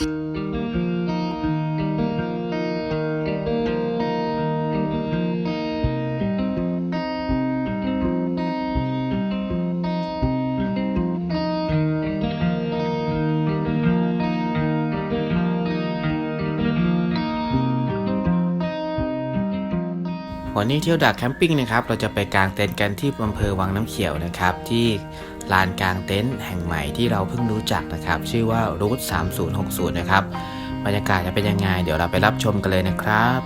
วันนี้เที่ยวดักแคมปิ้งนะครับ เราจะไปกางเต็นท์กันที่อำเภอวังน้ำเขียวนะครับ ที่ ลานกลางเต็นท์แห่งใหม่ที่เราเพิ่งรู้จักนะครับ ชื่อว่ารูท3060 นะครับ บรรยากาศจะเป็นยังไง เดี๋ยวเราไปรับชมกันเลยนะครับ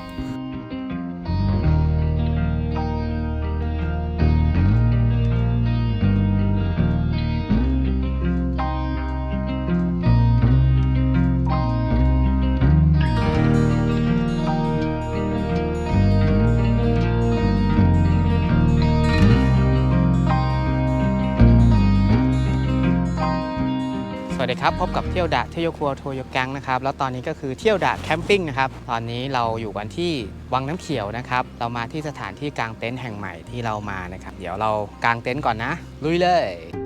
วัสดีครับ พบกับเที่ยวดะเที่ยวครัวโทโยกังนะครับ แล้วตอนนี้ก็คือเที่ยวดะแคมปิ้งนะครับ ตอนนี้เราอยู่กันที่วังน้ำเขียวนะครับ เรามาที่สถานที่กางเต็นท์แห่งใหม่ที่เรามานะครับ เดี๋ยวเรากางเต็นท์ก่อนนะ ลุยเลย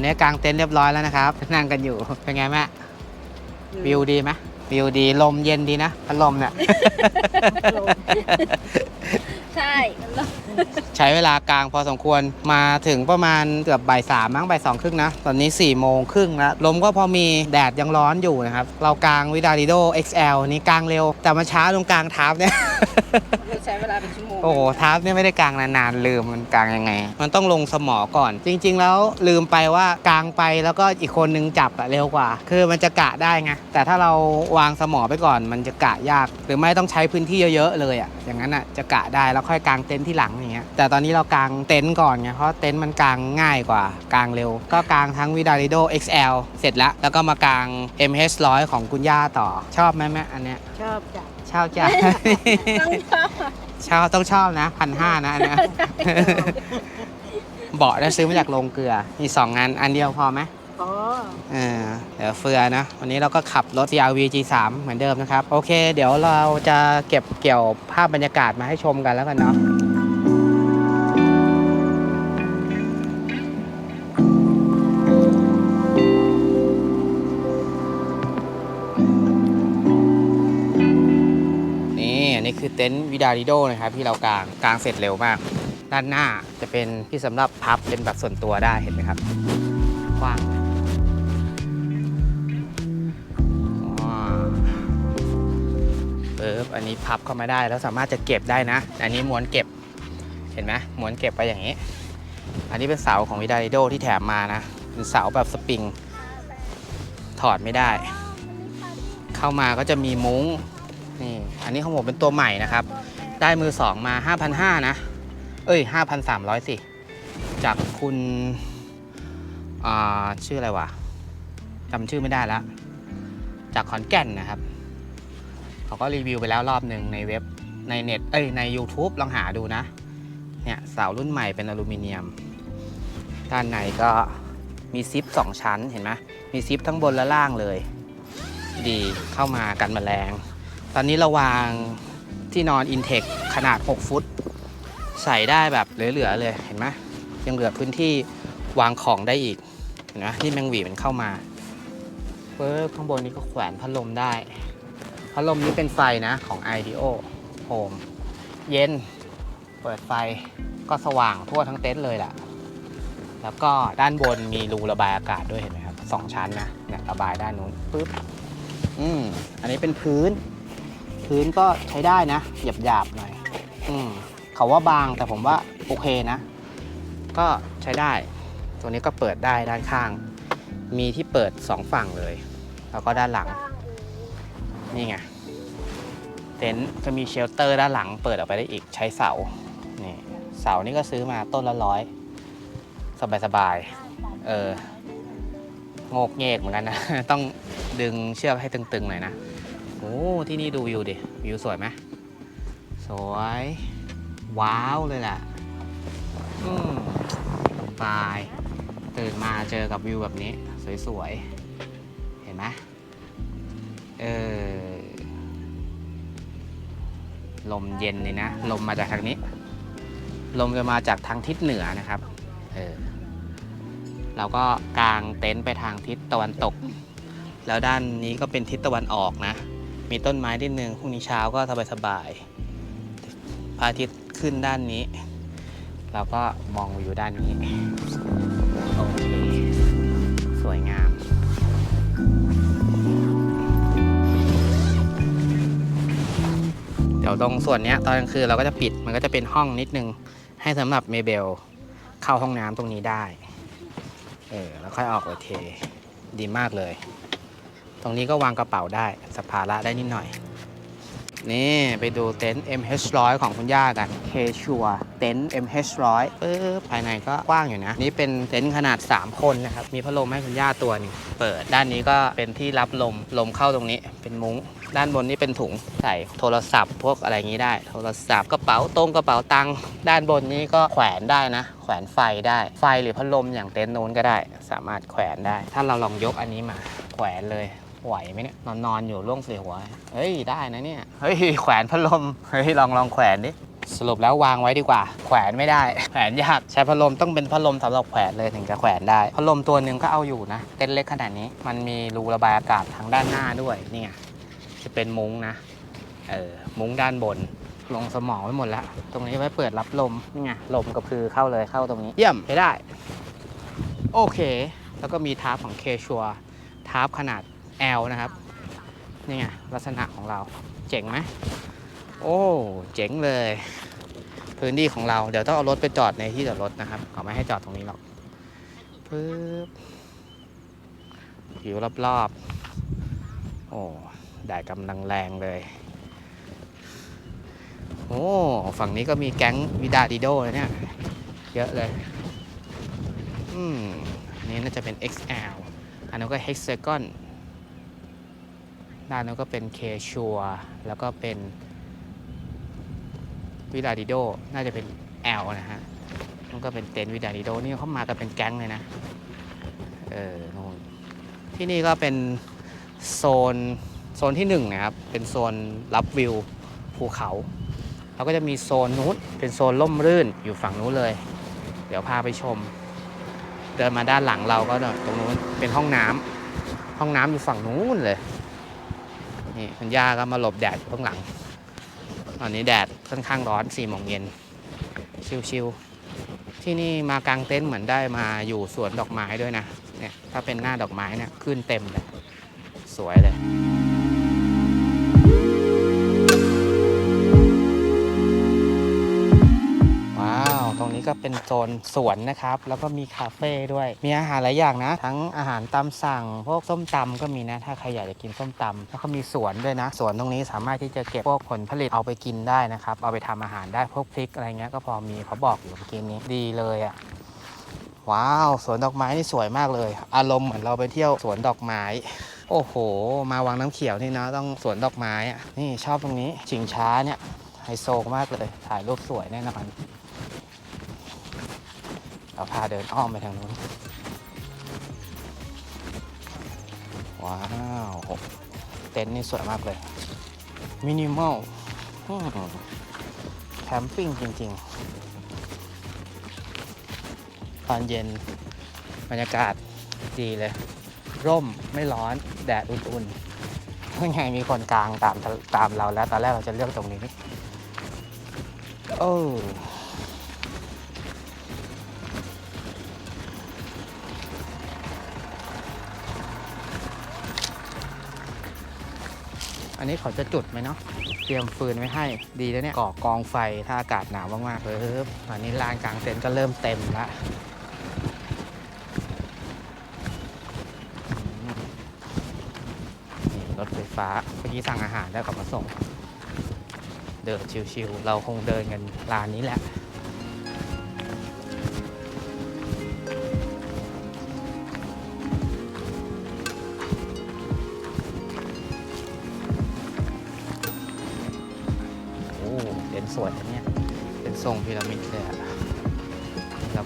อนนี้กางเต็นท์เรียบร้อยแล้วนะครับ นั่งกันอยู่ เป็นไงแม่ วิวดีไหมวิวดี ลมเย็นดีนะพัดลมเนี่ย ใช่ใช้เวลากลางพอสมควร มาถึงประมาณเกือบบ่ายสามมั้งบ่ายสองครึ่งนะ ตอนนี้4ี่โมงครึ่งแล้วลมก็พอมีแดดยังร้อนอยู่นะครับ เรากลางวิดาริโด XL นี่กลางเร็ว แต่มาช้าตรงกลางทับเนี่ย ใช้เวลาเป็นชั่วโมง โอ้โหทับเนี่ยไม่ได้กลางนานๆลืมมันกลางยังไง มันต้องลงสมอก่อน จริง ๆ แล้วลืมไปว่ากลางไปแล้วก็อีกคนนึงจับอะเร็วกว่า คือมันจะกะได้ไงแต่ถ้าเราวางสมอไปก่อน มันจะกะยาก หรือไม่ต้องใช้พื้นที่เยอะๆเลยอะอย่างนั้นอะจะกะได้แล้วค่อยกางเต็นท์ที่หลังอย่างเงี้ยแต่ตอนนี้เรากางเต็นท์ก่อนไงเพราะเต็นท์มันกางง่ายกว่ากางเร็ว ก็กางทั้งวิดาริโด XL เสร็จแล้วแล้วก็มากาง MH 100 ของคุณย่าต่อชอบไหมแม่อันเนี้ยชอบจ้ะชอบจ้ะต้องชอบ ชอบต้องชอบนะพันห้านะอันเนี้ยเบาะได้ซื้อมาจากโรงเกลือ มีสองงานอันเดียวพอไหมอ๋อเออเดี๋ยวเฟือนะ วันนี้เราก็ขับรถ CRV G3 เหมือนเดิมนะครับ โอเค เดี๋ยวเราจะเก็บเกี่ยวภาพบรรยากาศมาให้ชมกันแล้วกันเนาะ ต็นท์วิดาริโดนะครับที่เรากางกางเสร็จเร็วมาก ด้านหน้าจะเป็นที่สำหรับพับเป็นแบบส่วนตัวได้เห็นไหมครับกว้างว้าวปึ๊บอันนี้พับเข้ามาได้แล้วสามารถจะเก็บได้นะ อันนี้ม้วนเก็บเห็นไหมม้วนเก็บไปอย่างนี้ อันนี้เป็นเสาของวิดาริโดที่แถมมานะเป็นเสาแบบสปริงถอดไม่ได้ เข้ามาก็จะมีมุ้ง นี่ อันนี้ของผมเป็นตัวใหม่นะครับ ได้มือสองมา 5,500 นะ เอ้ย 5,300 สิ จากคุณอ่าชื่ออะไรวะจำชื่อไม่ได้แล้วจากขอนแก่นนะครับ เขาก็รีวิวไปแล้วรอบหนึ่งในเว็บในเน็ตเอ้ยใน YouTube ลองหาดูนะ เนี่ยเสารุ่นใหม่เป็นอลูมิเนียม ด้านในก็มีซิป2ชั้นเห็นไหมมีซิปทั้งบนและล่างเลย ดีเข้ามากันแมลง ตอนนี้เราวางที่นอน Intech ขนาด 6 ฟุต ใส่ได้แบบเหลือๆเลยเห็นไหมยังเหลือพื้นที่วางของได้อีกเห็นไหมที่แมงวีมันเข้ามาเฟิร์ข้างบนนี้ก็แขวนพัดลมได้ พัดลมนี้เป็นไฟนะของ IDEO Home เย็น เปิดไฟก็สว่างทั่วทั้งเต็นท์เลยแหละแล้วก็ด้านบนมีรูระบายอากาศด้วยเห็นไหมครับสองชั้นนะเนี่ยระบายด้านนู้นปึ๊บอืมอันนี้เป็นพื้น พื้นก็ใช้ได้นะหยาบหยาบๆหน่อยอืมเขาว่าบางแต่ผมว่าโอเคนะ ก็ใช้ได้ ตัวนี้ก็เปิดได้ด้านข้าง มีที่เปิดสองฝั่งเลย แล้วก็ด้านหลัง นี่ไงเต็นท์จะมีเชลเตอร์ด้านหลัง เปิดออกไปได้อีกใช้เสานี่เสานี่ก็ซื้อมาต้นละร้อยสบายๆเออ โงกเงกเหมือนกันนะ ต้องดึงเชือกให้ตึงๆหน่อยนะ โอ้ที่นี่ดูวิวดิ วิวสวยไหมสวย ว้าวเลยแหละอืมสบาย ตื่นมาเจอกับวิวแบบนี้ สวยๆ เห็นไหมเออ ลมเย็นเลยนะ ลมมาจากทางนี้ ลมจะมาจากทางทิศเหนือนะครับ เออ เราก็กางเต็นท์ไปทางทิศตะวันตก แล้วด้านนี้ก็เป็นทิศตะวันออกนะ มีต้นไม้นิดนึงพรุ่งนี้เช้าก็สบายๆพระอาทิตย์ขึ้นด้านนี้ เราก็มองวิวด้านนี้โอเคสวยงาม เดี๋ยวตรงส่วนนี้ตอนกลางคืนเราก็จะปิดมันก็จะเป็นห้องนิดนึง ให้สำหรับเมเบลเข้าห้องน้ำตรงนี้ได้ เออ แล้วค่อยออกโอเค ดีมากเลย ตรงนี้ก็วางกระเป๋าได้สัมภาระได้นิดหน่อย นี่ไปดูเต็นท์ MH100 ของคุณย่ากันเคชัวเต็นท์ MH100 ปึ๊บภายในก็กว้างอยู่นะ นี่เป็นเต็นท์ขนาด 3 คนนะครับ มีพัดลมให้คุณย่าตัวนึงเปิดด้านนี้ก็เป็นที่รับลมลมเข้าตรงนี้เป็นมุ้งด้านบนนี่เป็นถุงใส่โทรศัพท์พวกอะไรอย่างนี้ได้ โทรศัพท์กระเป๋าตรงกระเป๋าตังค์ด้านบนนี้ก็แขวนได้นะ แขวนไฟได้ไฟหรือพัดลมอย่างเต็นท์นู้นก็ได้ สามารถแขวนได้ ถ้าเราลองยกอันนี้มาแขวนเลย ไหวไหมเนี่ยนอนนอนอยู่ล่วงเสียหัว เฮ้ยได้นะเนี่ย เฮ้ยแขวนพัดลม เฮ้ยลองลองแขวนดิ สรุปแล้ววางไว้ดีกว่า แขวนไม่ได้ แขวนยากใช้พัดลมต้องเป็นพัดลมสำหรับแขวนเลยถึงจะแขวนได้ พัดลมตัวหนึ่งก็เอาอยู่นะ เต็นเล็กขนาดนี้ มันมีรูระบายอากาศทางด้านหน้าด้วยนี่ไงจะเป็นมุ้งนะ เออมุ้งด้านบนลงสมองไว้หมดแล้ว ตรงนี้ไว้เปิดรับลมนี่ไงลมกระพือเข้าเลยเข้าตรงนี้ เยี่ยมไปได้ โอเค แล้วก็มีทาร์ปของเคชัวทาร์ปขนาด L นะครับนี่ไงลักษณะของเราเจ๋งไหมโอ้เจ๋งเลย พื้นที่ของเราเดี๋ยวต้องเอารถไปจอดในที่จอดรถนะครับเขาไม่ให้จอดตรงนี้หรอกปึ๊บผิวรอบๆโอ้แดดกำลังแรงเลยโอ้ฝั่งนี้ก็มีแก๊งวิดาดิโดเลยเนี่ย เยอะเลย อืม อันนี้น่าจะเป็น XL อันนั้นก็ Hexagon ด้านนั้นก็เป็น K ชัวแล้วก็เป็นวิดาดิโด น่าจะเป็น L นะฮะมันก็เป็นเต็นท์วิดาดิโด นี่เขามากันเป็นแก๊งเลยนะ เออนู่นที่นี่ก็เป็นโซนโซนที่หนึ่งนะครับ เป็นโซนรับวิวภูเขาแล้วก็จะมีโซนนู้นเป็นโซนร่มรื่นอยู่ฝั่งนู้นเลย เดี๋ยวพาไปชม เดินมาด้านหลังเราก็ตรงนู้นเป็นห้องน้ำห้องน้ำอยู่ฝั่งนู้นเลย นี่คุณย่าก็มาหลบแดดอยู่ข้างหลัง ตอนนี้แดดค่อนข้างร้อนสี่โมงเย็น ชิวๆ ที่นี่มากางเต็นท์เหมือนได้มาอยู่สวนดอกไม้ด้วยนะ เนี่ยถ้าเป็นหน้าดอกไม้เนี่ยขึ้นเต็มเลย สวยเลย ก็เป็นโซนสวนนะครับ แล้วก็มีคาเฟ่ด้วย มีอาหารหลายอย่างนะ ทั้งอาหารตามสั่ง พวกส้มตำก็มีนะ ถ้าใครอยากจะกินส้มตำแล้วก็มีสวนด้วยนะ สวนตรงนี้สามารถที่จะเก็บพวกผลผลิตเอาไปกินได้นะครับ เอาไปทำอาหารได้พวกพริกอะไรเงี้ยก็พอมีเขาบอกอยู่เมื่อกี้นี้ดีเลยอะ่ะว้าวสวนดอกไม้นี่สวยมากเลย อารมณ์เหมือนเราไปเที่ยวสวนดอกไม้ โอ้โห มาวังน้ำเขียวนี่นะต้องสวนดอกไม้อะนี่ชอบตรงนี้ชิงช้าเนี่ยไฮโซมากเลยถ่ายรูปสวยแน่นอน เราพาเดินอ้อมไปทางนู้น ว้าวเต็นท์นี่สวยมากเลย มินิมอลแคมปิ้งจริง ๆ ตอนเย็นบรรยากาศดีเลย ร่มไม่ร้อน แดดอุ่นๆยังไงมีคนกลางตามตามเราแล้ว ตอนแรกเราจะเลือกตรงนี้ โอ้ นี้เขาจะจุดไหมเนาะเตรียมฟืนไว้ให้ดีแล้วเนี่ยก่อกองไฟถ้าอากาศหนาวมากๆเลยอันนี้ลานกลางเต็นท์ก็เริ่มเต็มละนี่รถไฟฟ้าเมื่อกี้สั่งอาหารแล้วกลับมาส่ง เดินชิวๆเราคงเดินกันลานนี้แหละ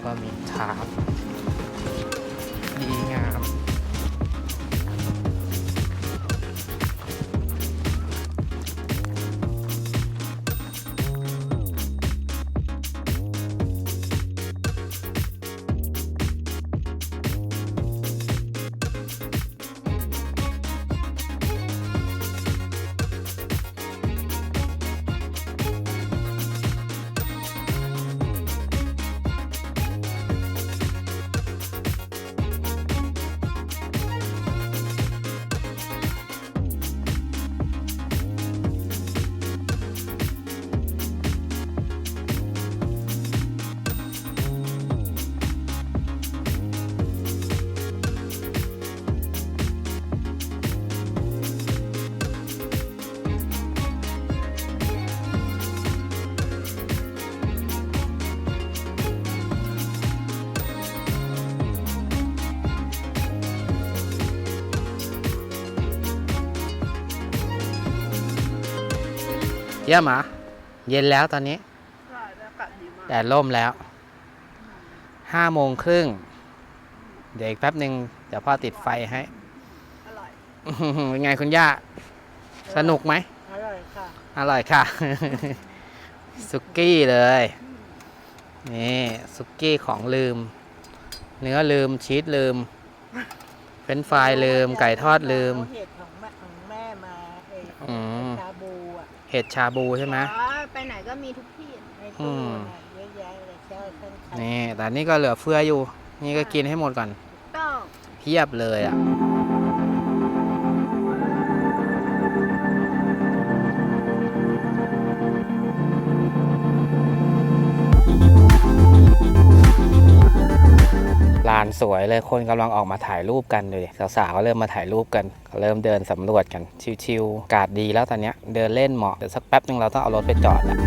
ก็มีทาบ เยี่ยมเหรอเย็นแล้วตอนนี้ใช่แล้วกัดดีมากแดดร่มแล้ว ห้าโมงครึ่ง เดี๋ยวอีกแป๊บหนึ่งเดี๋ยวพ่อติดไฟให้ อร่อยเป็นไงคุณย่า สนุกไหม อร่อยค่ะอร่อยค่ะ สุกี้เลย นี่สุกี้ของลืม เนื้อลืมชีสลืมเป็นไฟรายลืม ไก่ทอดลืมเห็ดของแม่ของแม่มาไอ้ อืม ชาบูอะ เห็ดชาบูใช่ไหมอ๋อไปไหนก็มีทุกที่ในอืตู้มน่ะเยอะแยะเลยเช้าขึ้นไข่นี่แต่นี่ก็เหลือเฟืออยู่ นี่ก็กินให้หมดก่อน ต้องเพียบเลยอะานสวยเลยคนกำลังออกมาถ่ายรูปกันดูดิสาวๆก็เริ่มมาถ่ายรูปกันเริ่มเดินสำรวจกันชิวๆอากาศดีแล้วตอนเนี้ยเดินเล่นเหมาะเดี๋ยวสักแป๊บนึงเราต้องเอารถไปจอดแล้ว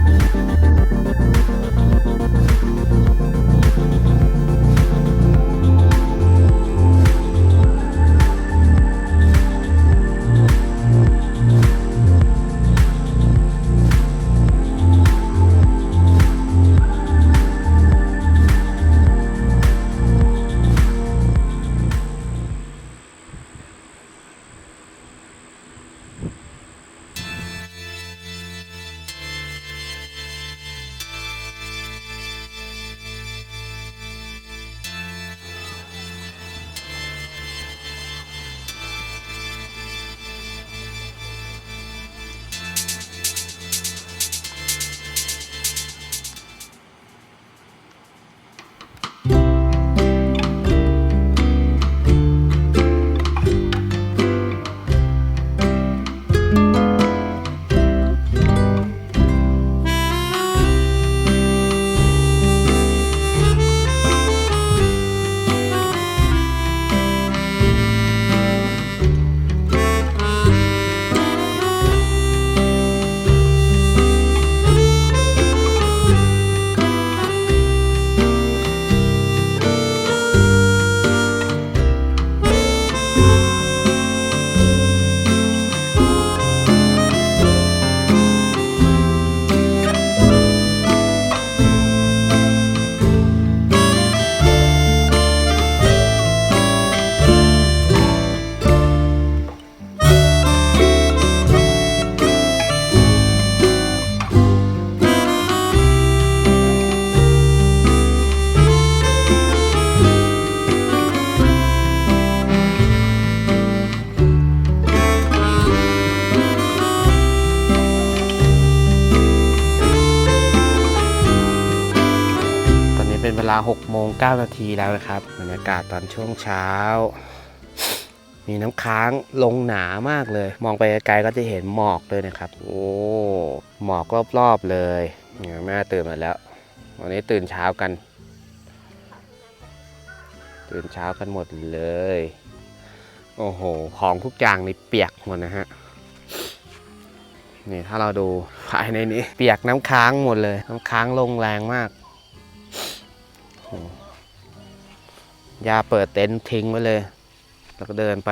9 นาทีแล้วนะครับบรรยากาศตอนช่วงเช้า มีน้ำค้างลงหนามากเลย มองไปไกลๆก็จะเห็นหมอกเลยนะครับ โอ้หมอกรอบๆเลยนี่ยแม่ตื่นมาแล้ว วันนี้ตื่นเช้ากัน ตื่นเช้ากันหมดเลย โอ้โห ของทุกอย่างนี่เปียกหมดนะฮะนี่ถ้าเราดูภายในนี้ เปียกน้ำค้างหมดเลย น้ำค้างลงแรงมากโอ้ ยาเปิดเต็นท์ทิ้งไว้เลย แล้วก็เดินไป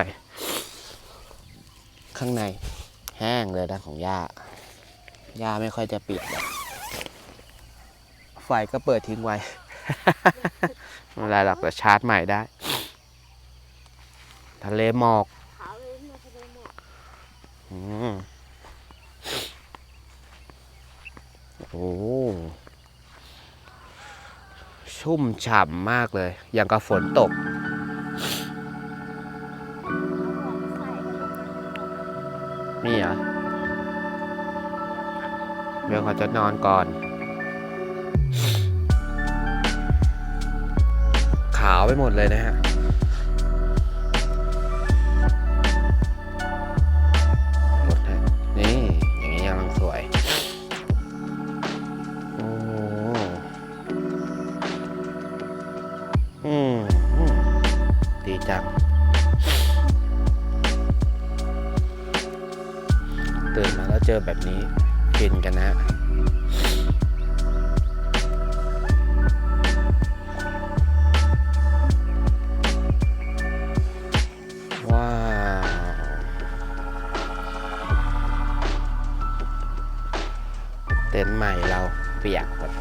ข้างในแห้งเลยนะของยาย่าไม่ค่อยจะปิดหรอกไฟก็เปิดทิ้งไว้เป็นไรหรอกแต่ชาร์จใหม่ได้ ทะเลหมอกหืมโอ้ ชุ่มฉ่ำมากเลย อย่างกับฝนตก นี่เหรอเดี๋ยวเขาจะนอนก่อน ขาวไปหมดเลยนะฮะ ตื่นมาแบบนี้ฟินกันนะว้าว เต็นท์ใหม่เราเปียกหมด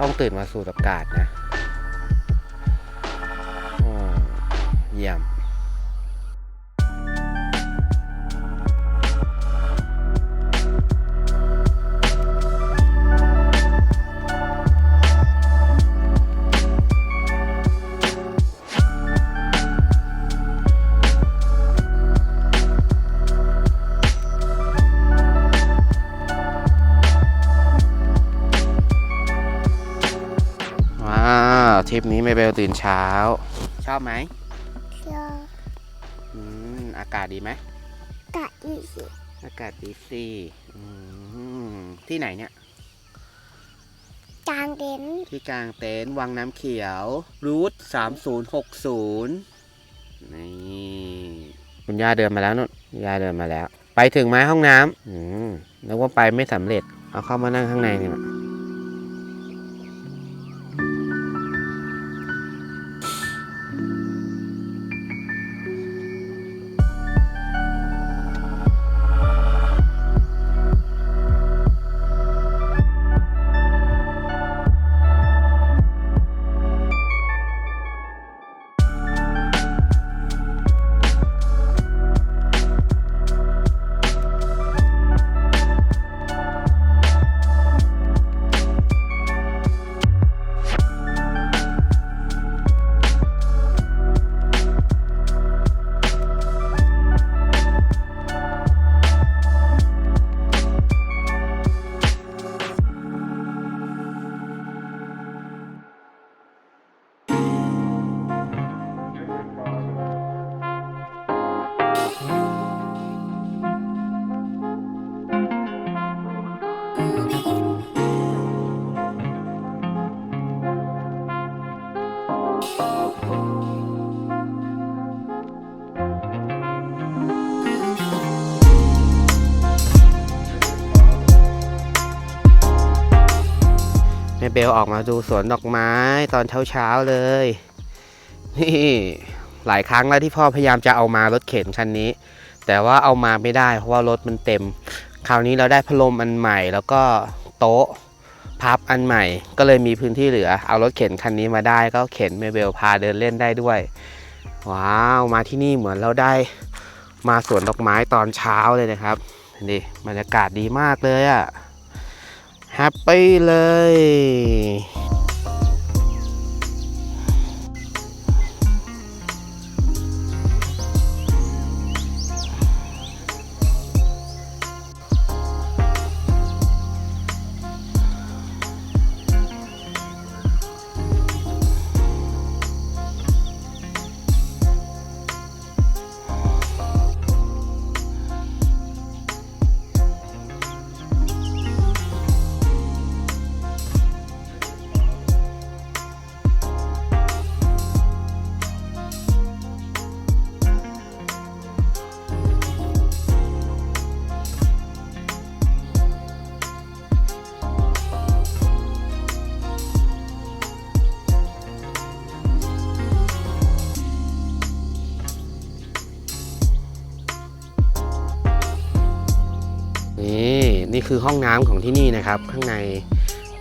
ต้องตื่นมาสูดอากาศนะาวทริปนี้ไม่เบลตื่นเช้า ชอบไหมเชื่ออืมอากาศดีไหมกะอีสิอากาศดีสิอืมที่ไหนเนี่ยกลางเต็นท์ที่กลางเต็นท์วังน้ำเขียว รูทสามศูนย์หกศูนย์นี่คุณย่าเดินมาแล้วนุ่นย่าเดินมาแล้ว ไปถึงไหมห้องน้ำอืมนึกว่าไปไม่สำเร็จ เอาเข้ามานั่งข้างในนี่มา แม่เบลออกมาดูสวนดอกไม้ตอนเช้าๆเลย นี่หลายครั้งแล้วที่พ่อพยายามจะเอามารถเข็นคันนี้ แต่ว่าเอามาไม่ได้เพราะว่ารถมันเต็ม คราวนี้เราได้พัดลมอันใหม่แล้วก็โต๊ะ พับอันใหม่ ก็เลยมีพื้นที่เหลือ เอารถเข็นคันนี้มาได้ก็เข็นเมเบลพาเดินเล่นได้ด้วย ว้าวมาที่นี่เหมือนเราได้มาสวนดอกไม้ตอนเช้าเลยนะครับนี่บรรยากาศดีมากเลยอะแฮปปี้เลย คือห้องน้ำของที่นี่นะครับ ข้างใน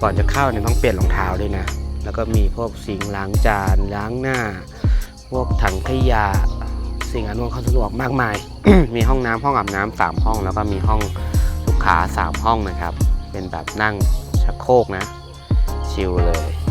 ก่อนจะเข้าเนี่ยต้องเปลี่ยนรองเท้าด้วยนะ แล้วก็มีพวกสิ่งล้างจานล้างหน้า พวกถังขยะ สิ่งอำนวยความสะดวกมากมาย มีห้องน้ำห้องอาบน้ำสามห้อง แล้วก็มีห้องลูกค้าสามห้องนะครับ เป็นแบบนั่งชักโครกนะ ชิลเลย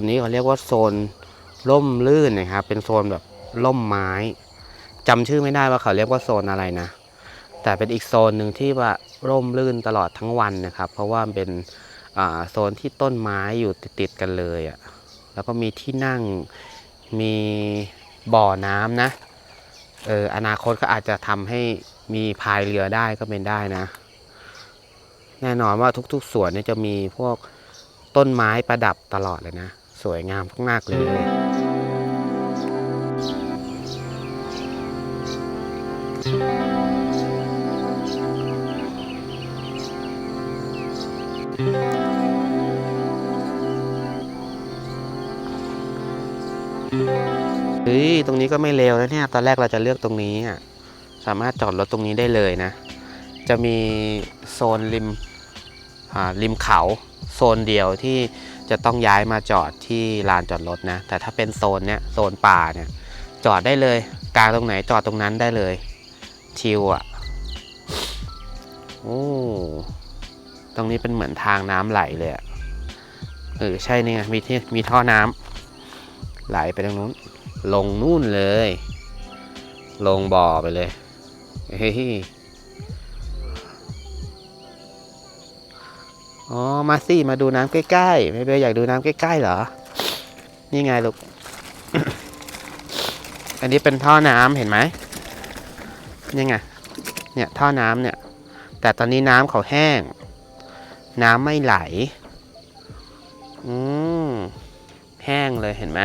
นนี้เขาเรียกว่าโซนร่มลื่นนะครับ เป็นโซนแบบร่มไม้จำชื่อไม่ได้ว่าเขาเรียกว่าโซนอะไรนะ แต่เป็นอีกโซนหนึ่งที่ว่าร่มลื่นตลอดทั้งวันนะครับ เพราะว่าเป็นโซนที่ต้นไม้อยู่ติดๆกันเลยอะ่ะ แล้วก็มีที่นั่ง มีบ่อน้ำนะเอออนาคตก็อาจจะทำให้มีพายเรือได้ก็เป็นได้นะ แน่นอนว่าทุกๆสวนเนี่ยจะมีพวกต้นไม้ประดับตลอดเลยนะ สวยงามมากๆเลยเฮ้ยตรงนี้ก็ไม่เลวนะเนี่ย ตอนแรกเราจะเลือกตรงนี้อะสามารถจอดรถตรงนี้ได้เลยนะ จะมีโซนริมอ่าริมเขาโซนเดียวที่ จะต้องย้ายมาจอดที่ลานจอดรถนะ แต่ถ้าเป็นโซนเนี้ยโซนป่าเนี่ยจอดได้เลยกลางตรงไหนจอดตรงนั้นได้เลย ชิลอะ่ะโอ้ตรงนี้เป็นเหมือนทางน้ำไหลเลยอะ่ะเออใช่นี่ไงมีที่มีท่อน้ำไหลไปตรงนู้น ลงนู่นเลย ลงบ่อไปเลยเฮ้ย อ๋อ มาสิมาดูน้ำใกล้ๆไม่เบลอยากดูน้ำใกล้ๆเหรอ นี่ไงลูก อันนี้เป็นท่อน้ำเห็นไหมนี่ไง เนี่ยท่อน้ำเนี่ย แต่ตอนนี้น้ำเขาแห้ง น้ำไม่ไหล อืมแห้งเลยเห็นไหม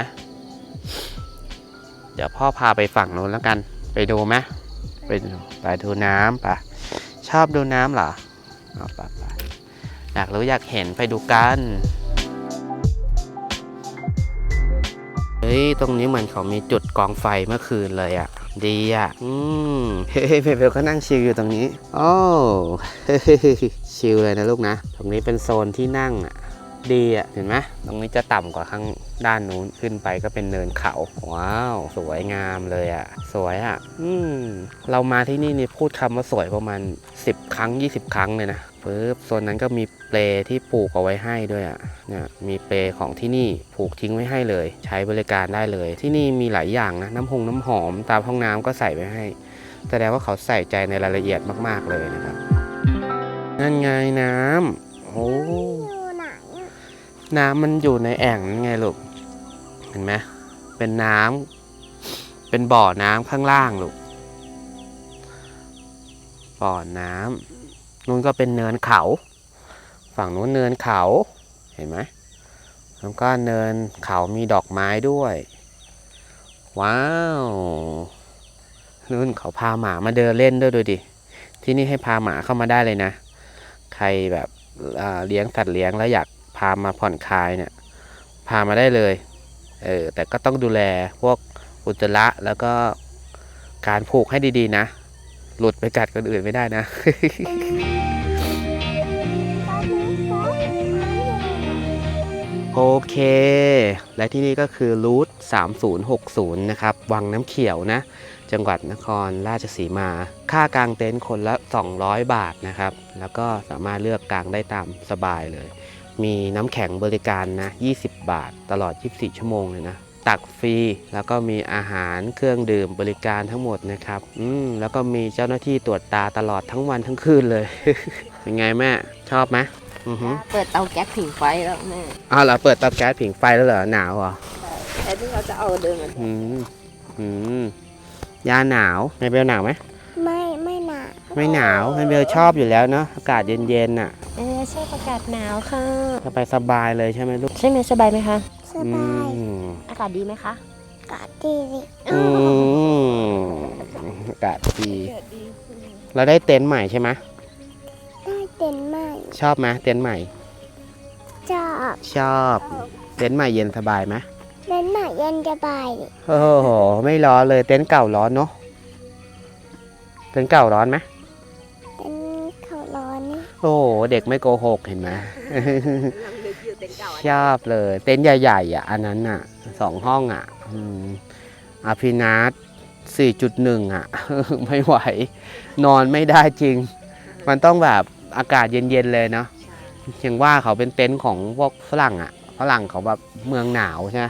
เดี๋ยวพ่อพาไปฝั่งนู้นแล้วกัน ไปดูไหมไปดูไปดูน้ำปะชอบดูน้ำเหรอเอาปไป อยากรู้อยากเห็นไปดูกัน เฮ้ย ตรงนี้เหมือนเขามีจุดกองไฟเมื่อคืนเลยอะ่ะ ดีอะ่ะ อืม เฮ้ยเบลก็นั่งชิลอยู่ตรงนี้ โอ้เฮ้ยชิลเลยนะลูกนะ ตรงนี้เป็นโซนที่นั่งอะ ดีอะเห็นไหมตรงนี้จะต่ำกว่าข้างด้านนู้นขึ้นไปก็เป็นเนินเขา ว้าว สวยงามเลยอะ สวยอะ อืม เรามาที่นี่นี่พูดคำว่าสวยประมาณ 10 ครั้ง 20 ครั้งเลยนะปึ๊บโซนนั้นก็มีเปลที่ผูกเอาไว้ให้ด้วยอะเนี่ยมีเปลของที่นี่ผูกทิ้งไว้ให้เลย ใช้บริการได้เลย ที่นี่มีหลายอย่างนะ น้ำหงน้ำหอมตามห้องน้ำก็ใส่ไว้ให้ แสดงว่าเขาใส่ใจในรายละเอียดมากๆเลยนะครับ นั่นไงน้ำโอ้ น้ำมันอยู่ในแอ่งนั่นไงลูก เห็นไหมเป็นน้ำเป็นบ่อน้ำข้างล่างลูก บ่อน้ำนู้นก็เป็นเนินเขา ฝั่งนู้นเนินเขา เห็นไหมแล้วก็เนินเขามีดอกไม้ด้วย ว้าวนู่นเขาพาหมามาเดินเล่นด้วยดูดิ ที่นี่ให้พาหมาเข้ามาได้เลยนะ ใครแบบเลี้ยงสัตว์เลี้ยงแล้วอยาก พามาผ่อนคลายเนี่ย พามาได้เลย เออ แต่ก็ต้องดูแลพวกอุจจาระแล้วก็การผูกให้ดีๆนะ หลุดไปกัดคนอื่นไม่ได้นะ โอเค และที่นี่ก็คือรูท3060 นะครับ วังน้ำเขียวนะ จังหวัดนครราชสีมา ค่ากางเต็นท์คนละ 200 บาทนะครับ แล้วก็สามารถเลือกกางได้ตามสบายเลย มีน้ำแข็งบริการนะ 20 บาท ตลอด 24 ชั่วโมงเลยนะ ตักฟรี แล้วก็มีอาหารเครื่องดื่มบริการทั้งหมดนะครับ อืม แล้วก็มีเจ้าหน้าที่ตรวจตาตลอดทั้งวันทั้งคืนเลย เป็นไงแม่ ชอบไหมอือฮึเปิดเตาแก๊สผิงไฟแล้วแม่อ้าวเหรอเปิดเตาแก๊สผิงไฟแล้วเหรอ หนาวเหรอแต่ที่เราจะเอาเดินมาอืม อืม ยาหนาวไมเบลหนาวไหม ไม่ไม่หนาไม่หนาวไมเบลชอบอยู่แล้วเนาะอากาศเย็นๆน่ะเออชอบอากาศหนาวค่ะสบายสบายๆเลยใช่ไหมลูกใช่ไหมสบายไหมคะสอืบายมอากาศดีไหมคะากาศดีสิอืมอากาศดี เราได้เต็นท์ใหม่ใช่ไหมได้เต็นท์ใหม่ชอบไหมเต็นท์ใหม่ ชอบชอบ เต็นท์ใหม่เย็นสบายไหมเต็นท์ใหม่เย็นสบายดิโอ้โหไม่ร้อนเลยเต็นท์เก่าร้อนเนาะ เต็นท์เก่าร้อนไหมเต็นท์เขาร้อนนี่โอ้โหเด็กไม่โกหกเห็นไหมลังนึกอยู่เต็นท์เก่าอันชอบเลย เต็นท์ใหญ่ๆอะ อันนั้นอะสองห้องอะอืมอภินัทสี่จุดหนึ่งอะ ไม่ไหว นอนไม่ได้จริง มันต้องแบบอากาศเย็นๆเลยเนาะอย่างว่าเขาเป็นเต็นท์ของพวกฝรั่งอะฝรั่งเขาแบบเมืองหนาวใช่ไหม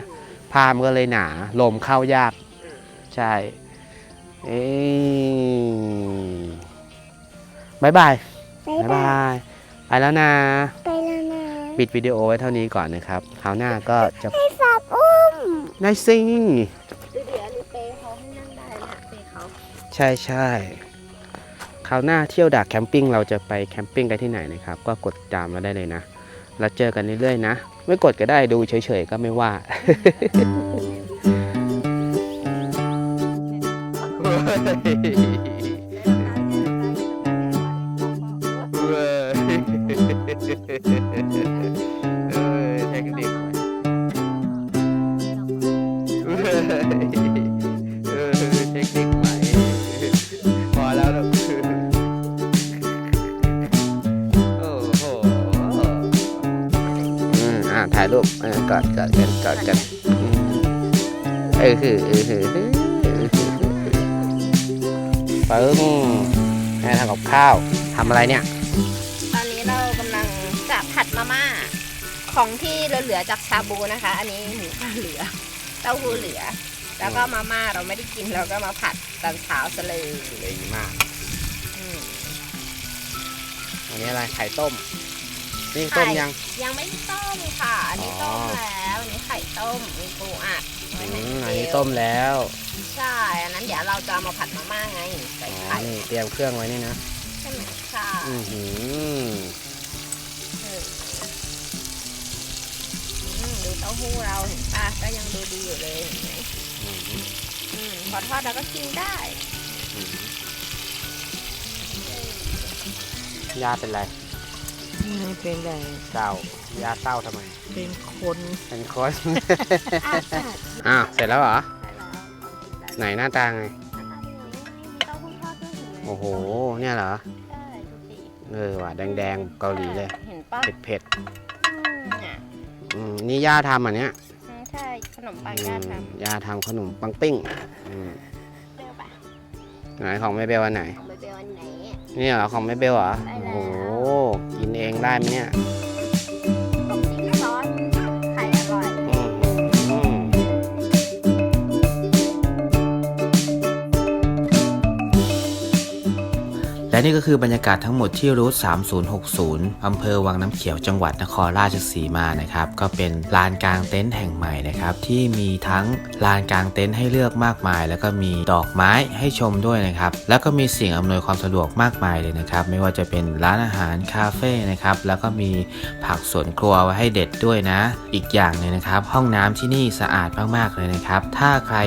ผ้ามันก็เลยหนา ลมเข้ายาก ใช่ เอ้ยบายบายบ๊ายบายบายบาย ไปแล้วนะ ไปแล้วนะปิดวิดีโอไว้เท่านี้ก่อนนะครับคราวหน้าก็จะให้ฝากอุ้มได้ซิงเดี๋ยวอันนี้เปย์เขาให้นั่งได้นะเปย์เขาใช่ใช่คราวหน้าเที่ยวดักแคมปิ้งเราจะไปแคมปิ้งกันที่ไหนนะครับ ก็กดตามเราได้เลยนะ แล้วเจอกันเรื่อยๆนะ ไม่กดก็ได้ดูเฉยๆก็ไม่ว่า เออเทคนิคเออเทคนิคใหม่พอแล้วนะโอ้โหอืมอ่าถ่ายรูปเออกอดกอดกันกอดกันเออคือเออคือเออคือ ปึ้งแม่ทำกับข้าวทำอะไรเนี่ย ตอนนี้เรากำลังจะผัดมาม่า ของที่เหลือๆจากชาบูนะคะ อันนี้หมูปลาเหลือ เต้าหู้เหลือ แล้วก็มาม่าเราไม่ได้กินเราก็มาผัดตอนเช้าซะเลยดีมากอืมอันนี้อะไรไข่ต้มนี่ต้มยัง ยังไม่ต้มค่ะ อันนี้อ๋อต้มแล้ว อันนี้ไข่ต้ม มีปูอัดไว้อืในมเจลอันนี้ต้มแล้ว ใช่อันนั้นเดี๋ยวเราจะเอามาผัดมาม่าไงใส่อ๋อไข่นี่เตรียมเครื่องไว้นี่นะ ใช่ไหมใช่อือหือเอออืมดูเต้าหู้เราเห็นปะก็ยังดูดีอยู่เลยเห็นไหมอือหืออืมพอทอดเราก็กินได้อือหือย่าเป็นไรไม่เป็นไรเศร้าย่าเศร้าทำไม เป็นคนเป็นคน อ้าวเสร็จแล้วเหรอ ไหนหน้าตาไงเต้าหู้ทอดด้วยเห็นไหมโอ้โห เนี่ยเหรอใช่ดูสิเออว่ะแดงๆ เกาหลีเลย เห็นปะเผ็ดอืมเนี่ยๆอืมนี่ย่าทำอันเนี้ยใช่ ขนมปังย่าทอืมย่าทำขนมปังปิ้งอืมำเปรี้ยวปะไหนของแม่เบลอันไหน ของเบลอันไหน นี่เหรอของแม่เบลเหรอได้โอ้แล้วโห กินเองได้ไหมเนี่ย และนี่ก็คือบรรยากาศทั้งหมดที่รูท3060 อำเภอวังน้ำเขียวจังหวัดนครราชสีมานะครับ ก็เป็นลานกลางเต็นท์แห่งใหม่นะครับ ที่มีทั้งลานกลางเต็นท์ให้เลือกมากมาย แล้วก็มีดอกไม้ให้ชมด้วยนะครับ แล้วก็มีสิ่งอำนวยความสะดวกมากมายเลยนะครับ ไม่ว่าจะเป็นร้านอาหารคาเฟ่นะครับ แล้วก็มีผักสวนครัวไว้ให้เด็ดด้วยนะ อีกอย่างหนึงนะครับ ห้องน้ำที่นี่สะอาดมากๆเลยนะครับ ถ้าใคร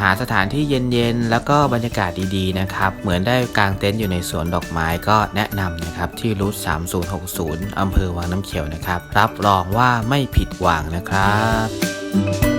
หาสถานที่เย็นๆแล้วก็บรรยากาศดีๆนะครับ เหมือนได้กลางเต็นท์อยู่ในสวนดอกไม้ก็แนะนำนะครับที่รูท3060 อำเภอวังน้ำเขียวนะครับ รับรองว่าไม่ผิดหวังนะครับ